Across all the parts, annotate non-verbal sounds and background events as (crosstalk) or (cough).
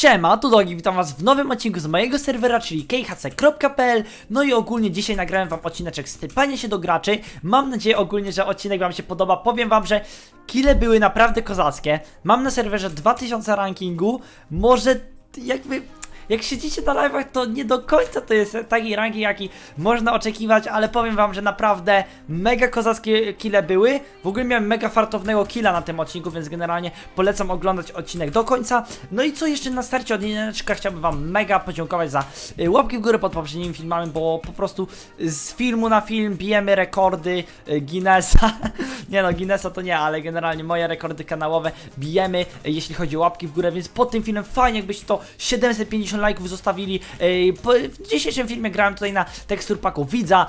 Siema, tu Dogi, witam was w nowym odcinku z mojego serwera, czyli khc.pl No i ogólnie dzisiaj nagrałem wam odcineczek z się do graczy. Mam nadzieję ogólnie, że odcinek wam się podoba. Powiem wam, że kile były naprawdę kozackie. Mam na serwerze 2000 rankingu. Może jakby... Jak siedzicie na live'ach, to nie do końca to jest taki ranking, jaki można oczekiwać, ale powiem wam, że naprawdę mega kozackie kile były. W ogóle miałem mega fartownego killa na tym odcinku, więc generalnie polecam oglądać odcinek do końca. No i co jeszcze na starcie od Janeczka chciałbym wam mega podziękować za y, łapki w górę pod poprzednimi filmami, bo po prostu z filmu na film bijemy rekordy y, Guinnessa. (laughs) nie no, Guinnessa to nie, ale generalnie moje rekordy kanałowe bijemy, y, jeśli chodzi o łapki w górę, więc pod tym filmem fajnie jakbyście to 750 lajków zostawili. W dzisiejszym filmie grałem tutaj na tekstur paku widza.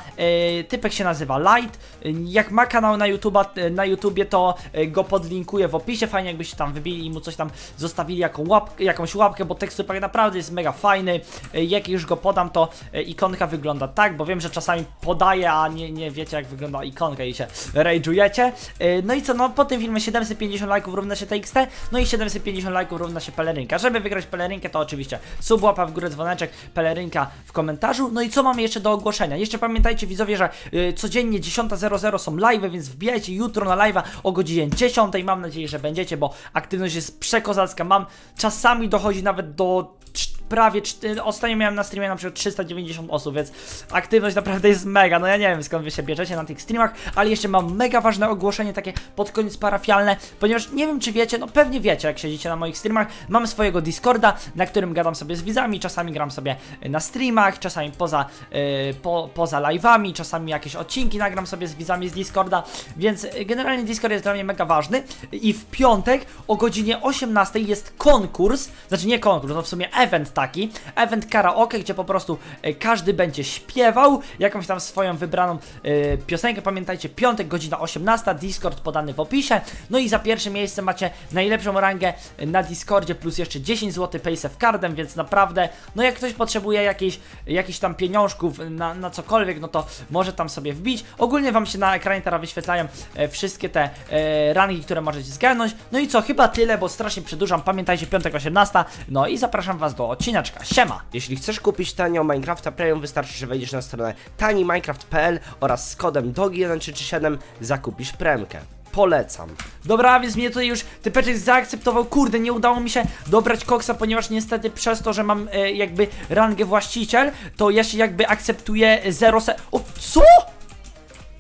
Typek się nazywa Light. Jak ma kanał na, YouTube'a, e, na YouTubie, to e, go podlinkuję w opisie. Fajnie jakbyście tam wybili i mu coś tam zostawili, jaką łapkę, jakąś łapkę, bo tekstur pak naprawdę jest mega fajny. Jak już go podam, to e, ikonka wygląda tak, bo wiem, że czasami podaję, a nie, nie wiecie jak wygląda ikonka i się rage'ujecie. No i co, no po tym filmie 750 lajków równa się TXT, no i 750 lajków równa się pelerynka. Żeby wygrać pelerynkę, to oczywiście sub, łapa w górę, dzwoneczek, pelerynka w komentarzu. No i co mamy jeszcze do ogłoszenia? Jeszcze pamiętajcie widzowie, że y, codziennie 10.00 są live, więc wbijajcie jutro na live'a o godzinie 10. Mam nadzieję, że będziecie, bo aktywność jest przekozacka. Mam czasami dochodzi nawet do prawie, cz- ostatnio miałem na streamie na przykład 390 osób, więc aktywność naprawdę jest mega, no ja nie wiem skąd wy się bierzecie na tych streamach, ale jeszcze mam mega ważne ogłoszenie takie pod koniec parafialne, ponieważ nie wiem czy wiecie, no pewnie wiecie jak siedzicie na moich streamach, mam swojego Discorda, na którym gadam sobie z widzami, czasami gram sobie na streamach, czasami poza, yy, po, poza live'ami, czasami jakieś odcinki nagram sobie z widzami z Discorda, więc y, generalnie Discord jest dla mnie mega ważny. I w piątek o godzinie 18 jest konkurs, znaczy nie konkurs, no w sumie event event karaoke, gdzie po prostu e, każdy będzie śpiewał jakąś tam swoją wybraną e, piosenkę. Pamiętajcie, piątek, godzina 18, Discord podany w opisie. No i za pierwsze miejsce macie najlepszą rangę na Discordzie, plus jeszcze 10 zł paysafe cardem, więc naprawdę, no jak ktoś potrzebuje jakiejś, jakichś tam pieniążków na, na cokolwiek, no to może tam sobie wbić. Ogólnie wam się na ekranie teraz wyświetlają e, wszystkie te e, rangi, które możecie zgarnąć. No i co, chyba tyle, bo strasznie przedłużam. Pamiętajcie, piątek 18. No i zapraszam was do odcineczka. Siema! Jeśli chcesz kupić tanio Minecrafta Premium, wystarczy, że wejdziesz na stronę taniminecraft.pl oraz z kodem DOGI1337 zakupisz premkę. Polecam. Dobra, więc mnie tutaj już typeczek zaakceptował. Kurde, nie udało mi się dobrać koksa, ponieważ niestety przez to, że mam e, jakby rangę właściciel, to ja się jakby akceptuję 0 se... O, co?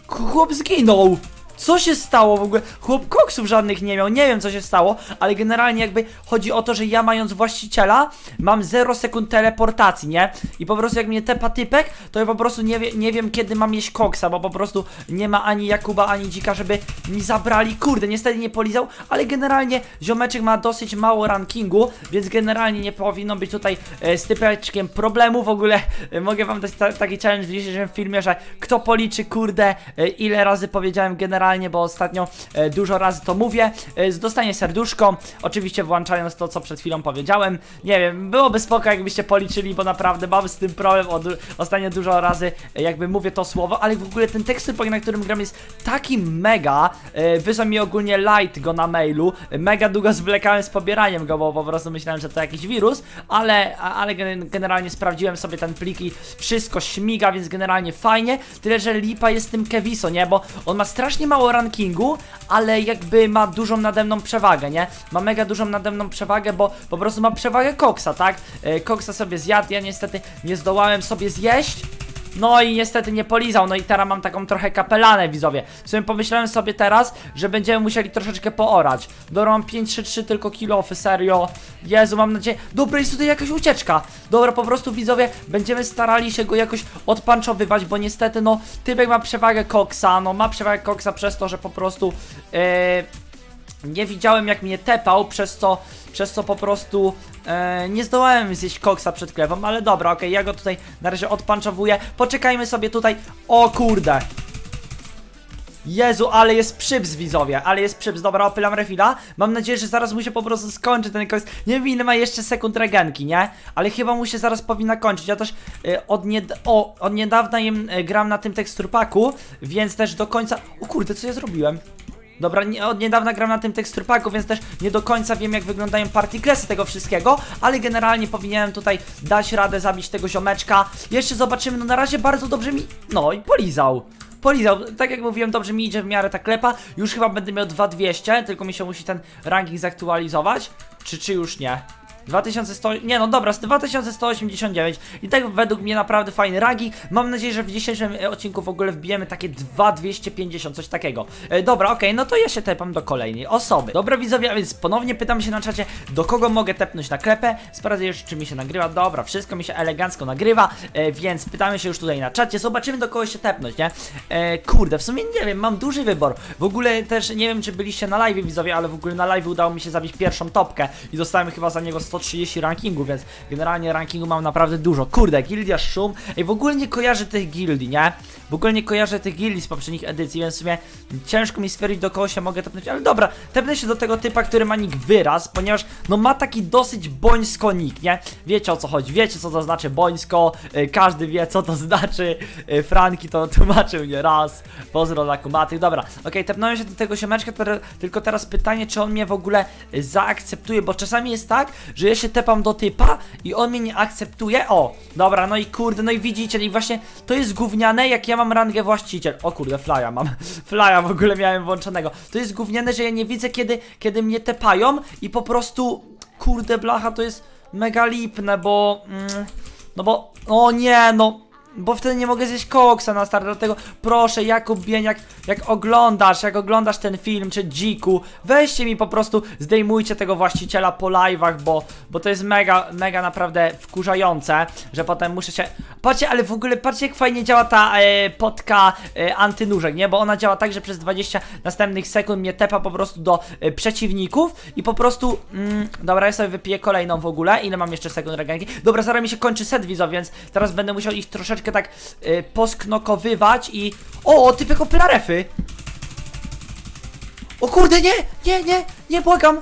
Chłop zginął! Co się stało w ogóle? Chłop koksów żadnych nie miał, nie wiem co się stało, ale generalnie jakby chodzi o to, że ja mając właściciela mam 0 sekund teleportacji, nie? I po prostu jak mnie tepa typek, to ja po prostu nie, wie, nie wiem kiedy mam jeść koksa, bo po prostu nie ma ani Jakuba, ani Dzika, żeby mi zabrali. Kurde, niestety nie polizał, ale generalnie ziomeczek ma dosyć mało rankingu, więc generalnie nie powinno być tutaj e, z typeczkiem problemu. W ogóle e, mogę wam dać ta, taki challenge w dzisiejszym filmie, że kto policzy, kurde, e, ile razy powiedziałem generalnie, bo ostatnio e, dużo razy to mówię, e, dostanie serduszko, oczywiście włączając to, co przed chwilą powiedziałem. Nie wiem, byłoby spoko, jakbyście policzyli, bo naprawdę mam z tym problem, od, ostatnio dużo razy e, jakby mówię to słowo, ale w ogóle ten tekst, na którym gram jest taki mega, wysłał mi ogólnie light go na mailu, mega długo zwlekałem z pobieraniem go, bo po prostu myślałem, że to jakiś wirus, ale, ale gen- generalnie sprawdziłem sobie ten plik i wszystko śmiga, więc generalnie fajnie, tyle, że lipa jest tym Keviso, nie, bo on ma strasznie mało rankingu, ale jakby ma dużą nade mną przewagę, nie, ma mega dużą nade mną przewagę, bo po prostu ma przewagę koksa, tak, e, koksa sobie zjadł, ja niestety nie zdołałem sobie zjeść, no i niestety nie polizał, no i teraz mam taką trochę kapelanę widzowie. W sumie pomyślałem sobie teraz, że będziemy musieli troszeczkę poorać. Dobra, mam 5-3-3 tylko kilofy, serio. Jezu, mam nadzieję. Dobra, jest tutaj jakaś ucieczka. Dobra, po prostu widzowie, będziemy starali się go jakoś odpanczowywać, bo niestety, no, typek ma przewagę koksa, no ma przewagę koksa przez to, że po prostu. e, nie widziałem jak mnie tepał, przez co, przez co po prostu e, nie zdołałem zjeść koksa przed klewą, ale dobra, okej, ja go tutaj na razie odpanczowuję. Poczekajmy sobie tutaj. O kurde! Jezu, ale jest przyps widzowie, ale jest przyps, dobra, opylam refila Mam nadzieję, że zaraz mu się po prostu skończy ten koks Nie wiem ile ma jeszcze sekund regenki, nie? Ale chyba mu się zaraz powinna kończyć Ja też e, od, nied o, od niedawna jem, e, gram na tym teksturpaku Więc też do końca... O kurde, co ja zrobiłem? Dobra, nie, od niedawna gram na tym teksturpaku, więc też nie do końca wiem jak wyglądają partikresy tego wszystkiego, ale generalnie powinienem tutaj dać radę zabić tego ziomeczka. Jeszcze zobaczymy, no na razie bardzo dobrze mi... No i polizał. Polizał, tak jak mówiłem, dobrze mi idzie w miarę ta klepa. Już chyba będę miał 2200, tylko mi się musi ten ranking zaktualizować. Czy, czy już nie? 2100, nie no dobra, z 2189 i tak według mnie naprawdę fajny ranking. Mam nadzieję, że w dzisiejszym e, odcinku w ogóle wbijemy takie 2250, coś takiego. E, dobra, okej, no to ja się tepam do kolejnej osoby. Dobra widzowie, a więc ponownie pytam się na czacie, do kogo mogę tepnąć na klepę. Sprawdzę jeszcze, czy mi się nagrywa. Dobra, wszystko mi się elegancko nagrywa, e, więc pytamy się już tutaj na czacie. Zobaczymy do kogo się tepnąć, nie? E, kurde, w sumie nie wiem, mam duży wybór. W ogóle też nie wiem, czy byliście na live widzowie, ale w ogóle na live udało mi się zabić pierwszą topkę i dostałem chyba za niego 130 rankingu, więc generalnie rankingu mam naprawdę dużo. Kurde, gildia szum. Ej, w ogóle nie kojarzę tych gildii, nie? W ogóle nie kojarzę tych gildii z poprzednich edycji, więc w sumie ciężko mi stwierdzić do kogo się mogę tepnąć, ale dobra, tepnę się do tego typa, który ma nick wyraz, ponieważ no ma taki dosyć bońsko nick, nie? Wiecie o co chodzi, wiecie co to znaczy bońsko, y, każdy wie co to znaczy, y, Franki to tłumaczył nie raz, pozdro dla kumatych, dobra, okej, tepnąłem się do tego siemeczka, które- tylko teraz pytanie, czy on mnie w ogóle zaakceptuje, bo czasami jest tak, że ja się tepam do typa i on mnie nie akceptuje, o, dobra, no i kurde, no i widzicie, i właśnie to jest gówniane, jak ja mam rangę właściciel, o kurde, flya mam, (laughs) flya w ogóle miałem włączonego, to jest gówniane, że ja nie widzę kiedy, kiedy mnie tepają i po prostu, kurde blacha, to jest mega lipne, bo, mm, no bo, o nie, no, bo wtedy nie mogę zjeść koksa na start, dlatego proszę Jakub Bień, jak, oglądasz, jak oglądasz ten film, czy Dziku, weźcie mi po prostu, zdejmujcie tego właściciela po live'ach, bo, bo to jest mega, mega naprawdę wkurzające, że potem muszę się... Patrzcie, ale w ogóle patrzcie jak fajnie działa ta e, potka e, antynóżek, nie? Bo ona działa tak, że przez 20 następnych sekund mnie tepa po prostu do e, przeciwników i po prostu... Mm, dobra, ja sobie wypiję kolejną w ogóle, ile mam jeszcze sekund regenki? Dobra, zaraz mi się kończy set widzow, więc teraz będę musiał ich troszeczkę tak e, posknokowywać i... O, typek oplarefy! O kurde, nie, nie, nie, nie, błagam!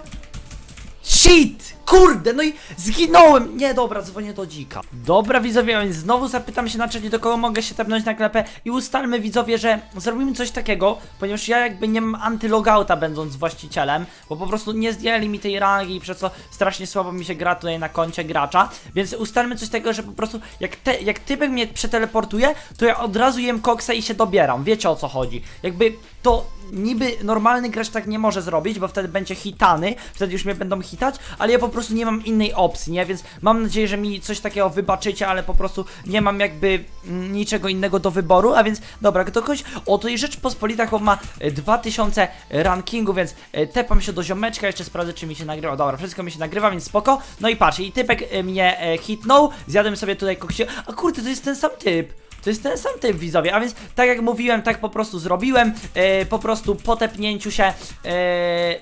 Shit! Kurde, no i zginąłem! Nie, dobra, dzwonię do dzika. Dobra, widzowie, więc znowu zapytam się na czacie, do kogo mogę się tepnąć na klepę i ustalmy, widzowie, że zrobimy coś takiego, ponieważ ja jakby nie mam antylogouta będąc właścicielem, bo po prostu nie zdjęli mi tej rangi, przez co strasznie słabo mi się gra tutaj na koncie gracza, więc ustalmy coś takiego, że po prostu jak, te, jak typek mnie przeteleportuje, to ja od razu jem koksa i się dobieram, wiecie o co chodzi. Jakby to niby normalny gracz tak nie może zrobić, bo wtedy będzie hitany, wtedy już mnie będą hitać, ale ja po prostu nie mam innej opcji, nie? Więc mam nadzieję, że mi coś takiego wybaczycie, ale po prostu nie mam jakby mm, niczego innego do wyboru, a więc dobra, to kogoś, o to i Rzeczpospolita chłop ma e, 2000 rankingu, więc e, tepam się do ziomeczka, jeszcze sprawdzę czy mi się nagrywa, dobra, wszystko mi się nagrywa, więc spoko, no i patrz, i typek e, mnie e, hitnął, zjadłem sobie tutaj koksie, a kurde, to jest ten sam typ, to jest ten sam typ widzowie, a więc tak jak mówiłem, tak po prostu zrobiłem, e, po prostu po tepnięciu się, e,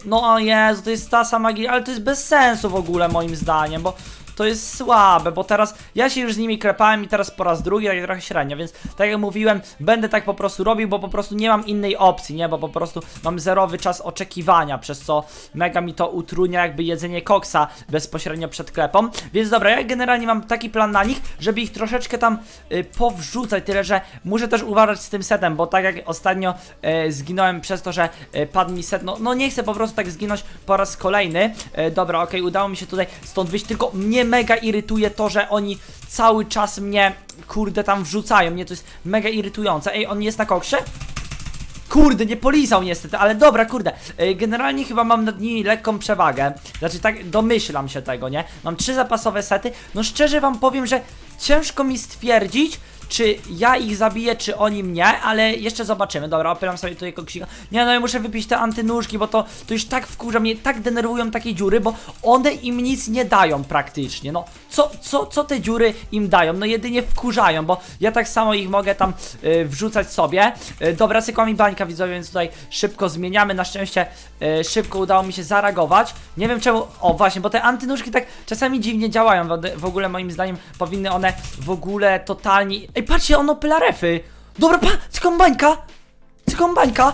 no o Jezu, to jest ta sama gildia, ale to jest bez sensu w ogóle moim zdaniem, bo to jest słabe, bo teraz ja się już z nimi klepałem i teraz po raz drugi, tak trochę średnio, więc tak jak mówiłem, będę tak po prostu robił, bo po prostu nie mam innej opcji, nie, bo po prostu mam zerowy czas oczekiwania, przez co mega mi to utrudnia jakby jedzenie koksa bezpośrednio przed klepą, więc dobra, ja generalnie mam taki plan na nich, żeby ich troszeczkę tam y, powrzucać, tyle że muszę też uważać z tym setem, bo tak jak ostatnio y, zginąłem przez to, że y, padł mi set, no, no nie chcę po prostu tak zginąć po raz kolejny, y, dobra, okej, udało mi się tutaj stąd wyjść, tylko mnie mega irytuje to, że oni cały czas mnie, kurde, tam wrzucają, mnie to jest mega irytujące, ej, on jest na koksie? Kurde, nie polizał niestety, ale dobra, kurde. Yy, Generalnie chyba mam nad nimi lekką przewagę. Znaczy, tak domyślam się tego, nie? Mam trzy zapasowe sety. No szczerze wam powiem, że ciężko mi stwierdzić, czy ja ich zabiję, czy oni mnie, ale jeszcze zobaczymy. Dobra, opieram sobie tutaj koksika. Nie no, ja muszę wypić te antynóżki, bo to, to już tak wkurza mnie, tak denerwują takie dziury, bo one im nic nie dają praktycznie. No, co, co, co te dziury im dają? No jedynie wkurzają, bo ja tak samo ich mogę tam y, wrzucać sobie. Y, dobra, cykła mi bańka widzowie, więc tutaj szybko zmieniamy. Na szczęście y, szybko udało mi się zareagować. Nie wiem czemu, o właśnie, bo te antynóżki tak czasami dziwnie działają. W, ogóle moim zdaniem powinny one w ogóle totalnie... Ej, patrzcie, ono pylarefy. Dobra, pa, cykła bańka. Cykła bańka.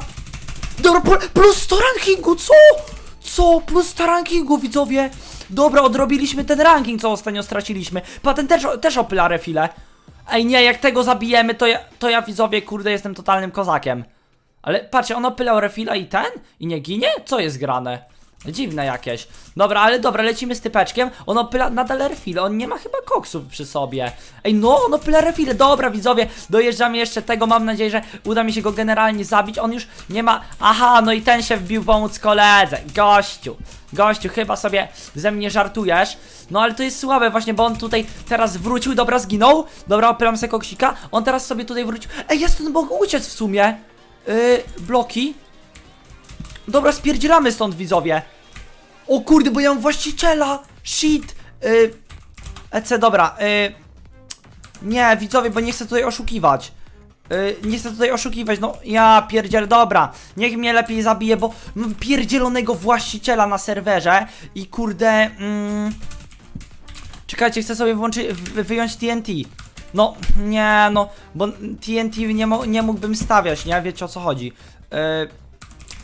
Dobra, pl- plus 100 rankingu, co? Co? Plus 100 rankingu, widzowie. Dobra, odrobiliśmy ten ranking, co ostatnio straciliśmy. Patent też, też opyla refile. Ej, nie, jak tego zabijemy, to ja, to ja widzowie, kurde, jestem totalnym kozakiem. Ale patrzcie, on opylał refila i ten? I nie ginie? Co jest grane? Dziwne jakieś. Dobra, ale dobra, lecimy z typeczkiem. On opyla nadal refile, on nie ma chyba koksów przy sobie. Ej, no, on opyla refile. Dobra, widzowie, dojeżdżamy jeszcze tego. Mam nadzieję, że uda mi się go generalnie zabić. On już nie ma. Aha, no i ten się wbił pomóc koledze. Gościu. Gościu, chyba sobie ze mnie żartujesz. No ale to jest słabe właśnie, bo on tutaj teraz wrócił. Dobra, zginął. Dobra, opylam sobie koksika. On teraz sobie tutaj wrócił. Ej, ja stąd mogę uciec w sumie. Yy, bloki. Dobra, spierdzielamy stąd widzowie. O kurde, bo ja mam właściciela! Shit! Yy, EC, dobra, yy, Nie, widzowie, bo nie chcę tutaj oszukiwać. Yy, nie chcę tutaj oszukiwać, no ja pierdziel, dobra. Niech mnie lepiej zabije, bo mam pierdzielonego właściciela na serwerze i kurde. Mm, czekajcie, chcę sobie włączyć, wy- wyjąć TNT. No, nie, no, bo TNT nie, nie mógłbym stawiać, nie? Wiecie o co chodzi. Yy,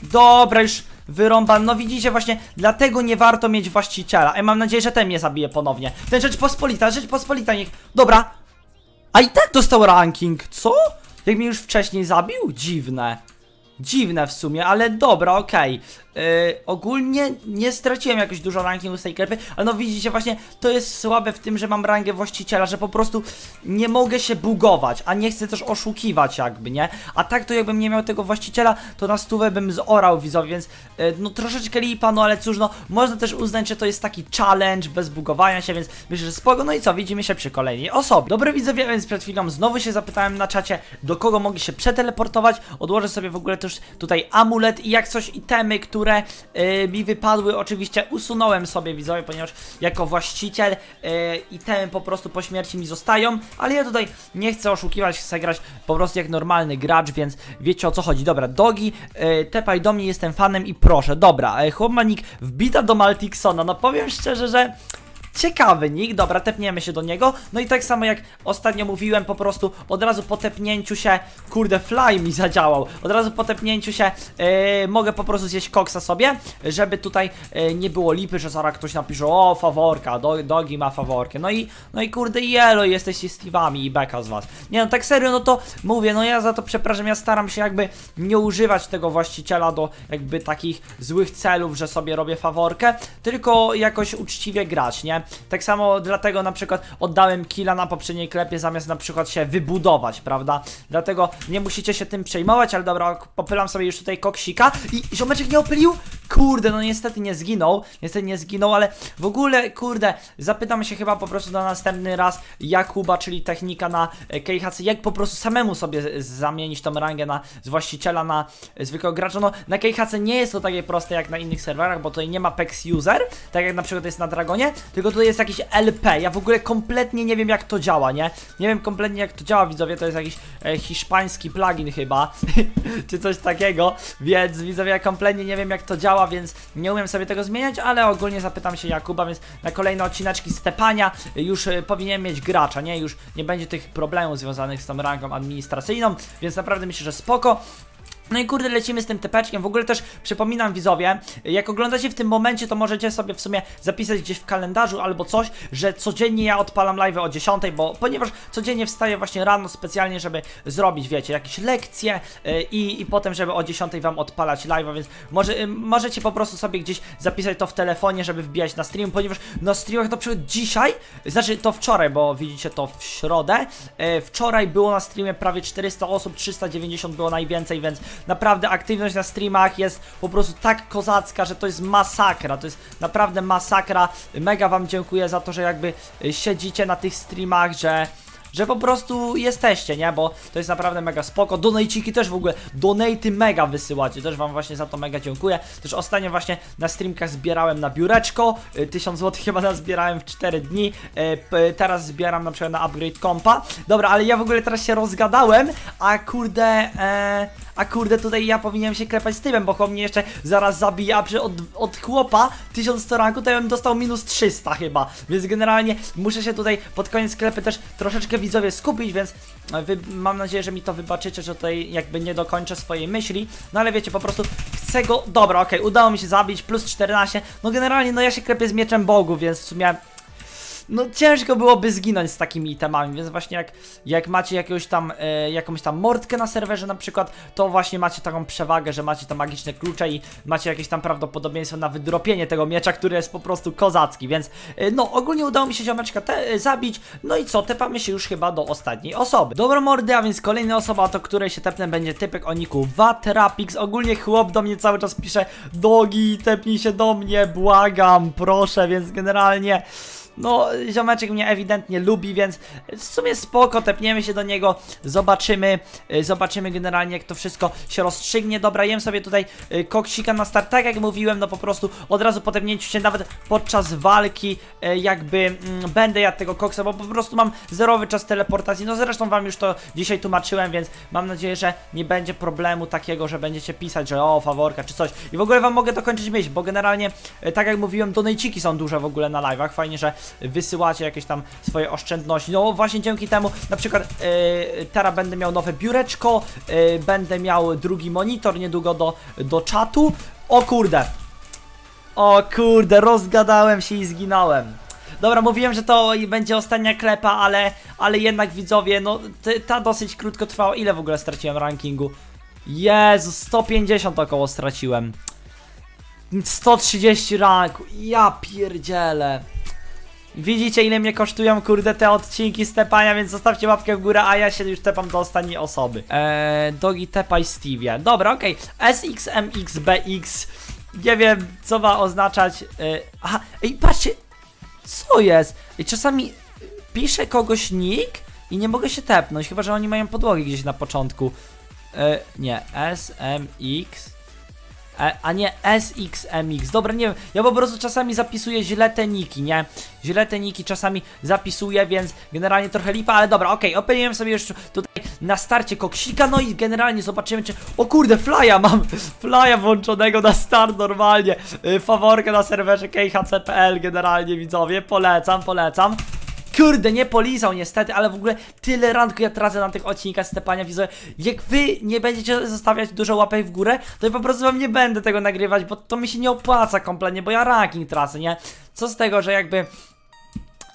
Dobra, już wyrąban. No widzicie, właśnie dlatego nie warto mieć właściciela. Ja mam nadzieję, że ten mnie zabije ponownie. Ten Rzeczpospolita, Rzeczpospolita niech... Dobra. A i tak dostał ranking, co? Jak mnie już wcześniej zabił? Dziwne. Dziwne w sumie, ale dobra, okej. Yy, ogólnie nie straciłem jakoś dużo rankingu z tej klepy, ale no widzicie właśnie, to jest słabe w tym, że mam rangę właściciela, że po prostu nie mogę się bugować, a nie chcę też oszukiwać jakby, nie? A tak to jakbym nie miał tego właściciela, to na stówę bym zorał widzowie, więc yy, no troszeczkę lipa, no ale cóż, no można też uznać, że to jest taki challenge bez bugowania się, więc myślę, że spoko, no i co, widzimy się przy kolejnej osobie. Dobry widzowie, więc przed chwilą znowu się zapytałem na czacie, do kogo mogli się przeteleportować, odłożę sobie w ogóle też tutaj amulet i jak coś itemy, które yy, mi wypadły, oczywiście usunąłem sobie widzowie, ponieważ jako właściciel yy, itemy po prostu po śmierci mi zostają, ale ja tutaj nie chcę oszukiwać, chcę grać po prostu jak normalny gracz, więc wiecie o co chodzi. Dobra, Dogi, yy, tepaj do mnie, jestem fanem i proszę, dobra, yy, chłopanik wbita do Maltiksona, no powiem szczerze, że Ciekawy nick, dobra, tepniemy się do niego. No i tak samo jak ostatnio mówiłem, po prostu od razu po tepnięciu się, kurde, fly mi zadziałał. Od razu po tepnięciu się yy, mogę po prostu zjeść koksa sobie, żeby tutaj yy, nie było lipy, że zaraz ktoś napisze, o, faworka, do, dogi ma faworkę. No i, no i kurde, jelo, jesteście Steve'ami i beka z was. Nie no, tak serio, no to mówię, no ja za to przepraszam, ja staram się jakby nie używać tego właściciela do jakby takich złych celów, że sobie robię faworkę, tylko jakoś uczciwie grać, nie? Tak samo dlatego na przykład oddałem killa na poprzedniej klepie zamiast na przykład się wybudować, prawda? Dlatego nie musicie się tym przejmować, ale dobra, popylam sobie już tutaj koksika i ziomeczek nie opylił? Kurde, no niestety nie zginął, niestety nie zginął, ale w ogóle, kurde, zapytam się chyba po prostu na następny raz Jakuba, czyli technika na e, KHC, jak po prostu samemu sobie zamienić tą rangę na, z właściciela na e, zwykłego gracza. No, na KHC nie jest to takie proste jak na innych serwerach, bo tutaj nie ma PEX User, tak jak na przykład jest na Dragonie, tylko tutaj jest jakiś LP. Ja w ogóle kompletnie nie wiem jak to działa, nie? Nie wiem kompletnie jak to działa, widzowie, to jest jakiś e, hiszpański plugin chyba, (laughs) czy coś takiego, więc widzowie, ja kompletnie nie wiem jak to działa, więc nie umiem sobie tego zmieniać, ale ogólnie zapytam się Jakuba, więc na kolejne odcineczki stepania już e, powinien mieć gracza, nie? Już nie będzie tych problemów związanych z tą rangą administracyjną, więc naprawdę myślę, że spoko. No i kurde, lecimy z tym tepeczkiem. W ogóle też przypominam widzowie, jak oglądacie w tym momencie, to możecie sobie w sumie zapisać gdzieś w kalendarzu albo coś, że codziennie ja odpalam live o 10, bo ponieważ codziennie wstaję właśnie rano specjalnie, żeby zrobić, wiecie, jakieś lekcje yy, i, i potem, żeby o 10 wam odpalać live, więc może, yy, możecie po prostu sobie gdzieś zapisać to w telefonie, żeby wbijać na stream, ponieważ na streamach na przykład dzisiaj, znaczy to wczoraj, bo widzicie to w środę, yy, wczoraj było na streamie prawie 400 osób, 390 było najwięcej, więc naprawdę aktywność na streamach jest po prostu tak kozacka, że to jest masakra, to jest naprawdę masakra. Mega wam dziękuję za to, że jakby y, siedzicie na tych streamach, że że po prostu jesteście, nie? Bo to jest naprawdę mega spoko. Donajciki też w ogóle, donaty mega wysyłacie, też wam właśnie za to mega dziękuję. Też ostatnio właśnie na streamkach zbierałem na biureczko, y, 1000 zł chyba nazbierałem w 4 dni, y, teraz zbieram na przykład na upgrade kompa. Dobra, ale ja w ogóle teraz się rozgadałem, a kurde, e, a kurde tutaj ja powinienem się klepać z tyłem, bo chłop mnie jeszcze zaraz zabije, a przy od, od chłopa 1100 ranku to ja bym dostał minus 300 chyba, więc generalnie muszę się tutaj pod koniec sklepy też troszeczkę widzowie skupić, więc e, wy, mam nadzieję, że mi to wybaczycie, że tutaj jakby nie dokończę swojej myśli, no ale wiecie, po prostu chcę go, dobra, okej, udało mi się zabić, plus 14, no generalnie no ja się klepię z mieczem Bogu, więc w sumie no ciężko byłoby zginąć z takimi itemami, więc właśnie jak, jak macie jakiegoś tam, e, jakąś tam mordkę na serwerze na przykład, to właśnie macie taką przewagę, że macie tam magiczne klucze i macie jakieś tam prawdopodobieństwo na wydropienie tego miecza, który jest po prostu kozacki, więc e, no ogólnie udało mi się ziomeczka te, e, zabić, no i co, tepamy się już chyba do ostatniej osoby. Dobra mordy, a więc kolejna osoba, do której się tepnę będzie typek o niku Watrapix, ogólnie chłop do mnie cały czas pisze, dogi, tepnij się do mnie, błagam, proszę, więc generalnie... No, ziomeczek mnie ewidentnie lubi, więc w sumie spoko, tepniemy się do niego, zobaczymy, y, zobaczymy generalnie jak to wszystko się rozstrzygnie. Dobra, jem sobie tutaj y, koksika na start, tak jak mówiłem, no po prostu od razu po tepnięciu się nawet podczas walki y, jakby mm, będę jadł tego koksa, bo po prostu mam zerowy czas teleportacji, no zresztą wam już to dzisiaj tłumaczyłem, więc mam nadzieję, że nie będzie problemu takiego, że będziecie pisać, że o, faworka czy coś. I w ogóle wam mogę dokończyć myśl, bo generalnie, tak jak mówiłem, donejciki są duże w ogóle na live'ach, fajnie, że wysyłacie jakieś tam swoje oszczędności. No właśnie dzięki temu, na przykład yy, teraz będę miał nowe biureczko, yy, będę miał drugi monitor niedługo do, do czatu. O kurde! O kurde, rozgadałem się i zginąłem. Dobra, mówiłem, że to będzie ostatnia klepa, ale, ale jednak widzowie, no ta dosyć krótko trwała. Ile w ogóle straciłem rankingu? Jezu, 150 około straciłem. 130 ranku, ja pierdzielę. Widzicie ile mnie kosztują kurde te odcinki stepania, więc zostawcie łapkę w górę, a ja się już tepam do ostatniej osoby. Eee, Dogi tepaj Stevie. Dobra, okej. SXMXBX. Nie wiem co ma oznaczać. Eee, aha, ej patrzcie. Co jest? Ej, czasami pisze kogoś nick i nie mogę się tepnąć, chyba że oni mają podłogi gdzieś na początku. Eee, nie, SMX. E, a nie SXMX. Dobra, nie wiem, ja po prostu czasami zapisuję źle te niki, nie? Źle te niki czasami zapisuję, więc generalnie trochę lipa, ale dobra, okej, openiłem sobie już tutaj na starcie koksika, no i generalnie zobaczymy, czy... O kurde, flya mam! (laughs) Flya włączonego na start normalnie. Y, Faworkę na serwerze khc.pl generalnie, widzowie, polecam, polecam. Kurde, nie polizał niestety, ale w ogóle tyle randku ja tracę na tych odcinkach stepania widzowie. Jak wy nie będziecie zostawiać dużo łapek w górę, to ja po prostu wam nie będę tego nagrywać, bo to mi się nie opłaca kompletnie, bo ja ranking tracę, nie? Co z tego, że jakby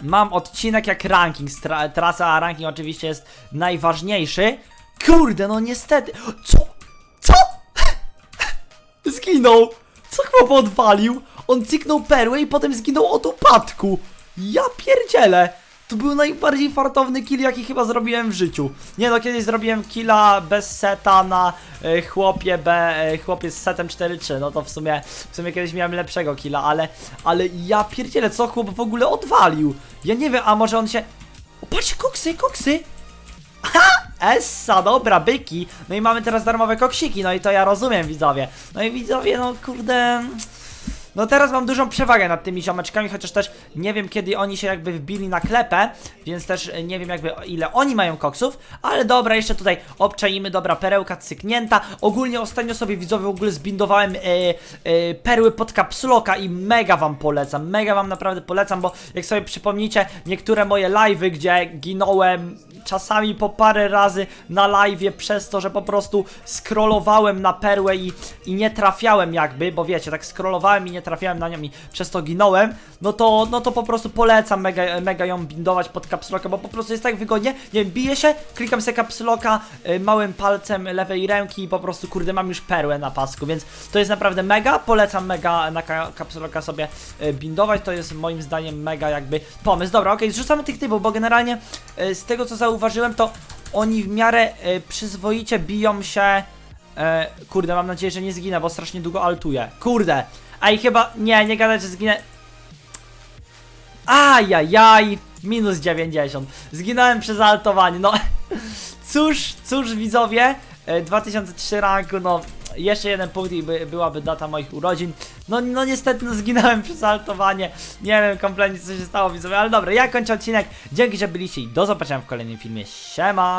mam odcinek jak ranking tracę, a ranking oczywiście jest najważniejszy. Kurde, no niestety. Co? Co? (laughs) Zginął! Co chłop odwalił? On cyknął perłę i potem zginął od upadku. Ja pierdzielę! To był najbardziej fartowny kill, jaki chyba zrobiłem w życiu. Nie no, kiedyś zrobiłem killa bez seta na e, chłopie B, e, chłopie z setem 4-3, no to w sumie, w sumie kiedyś miałem lepszego killa, ale, ale ja pierdzielę, co chłop w ogóle odwalił? Ja nie wiem, a może on się... Patrzcie, koksy, koksy! Essa, dobra, byki. No i mamy teraz darmowe koksiki, no i to ja rozumiem, widzowie. No i widzowie, no kurde... No teraz mam dużą przewagę nad tymi ziomeczkami, chociaż też nie wiem kiedy oni się jakby wbili na klepę, więc też nie wiem jakby ile oni mają koksów, ale dobra, jeszcze tutaj obczaimy, dobra, perełka cyknięta. Ogólnie ostatnio sobie widzowie w ogóle zbindowałem e, e, perły pod kapsuloka i mega wam polecam, mega wam naprawdę polecam, bo jak sobie przypomnicie niektóre moje live'y, gdzie ginąłem czasami po parę razy na live'ie przez to, że po prostu scrollowałem na perłę i, i nie trafiałem jakby, bo wiecie, tak scrollowałem i nie trafiałem na nią i przez to ginąłem, no to, no to po prostu polecam mega, mega ją bindować pod kapsuloka, bo po prostu jest tak wygodnie, nie wiem, biję się, klikam sobie kapsuloka y, małym palcem lewej ręki i po prostu, kurde, mam już perłę na pasku, więc to jest naprawdę mega, polecam mega na ka kapsuloka sobie y, bindować, to jest moim zdaniem mega jakby pomysł. Dobra, okej, zrzucamy tych typów, bo generalnie y, z tego co zauważyłem, to oni w miarę y, przyzwoicie biją się E, kurde, mam nadzieję, że nie zginę, bo strasznie długo altuję. Kurde! A i chyba. Nie, nie gadać, że zginę. Ajajaj! Minus 90. Zginąłem przez altowanie. No. (laughs) Cóż, cóż, widzowie. E, 2003 ranku, no. Jeszcze jeden punkt i by, byłaby data moich urodzin. No, no niestety no, zginąłem przez altowanie. Nie wiem kompletnie co się stało widzowie, ale dobra, ja kończę odcinek. Dzięki, że byliście i do zobaczenia w kolejnym filmie. Siema!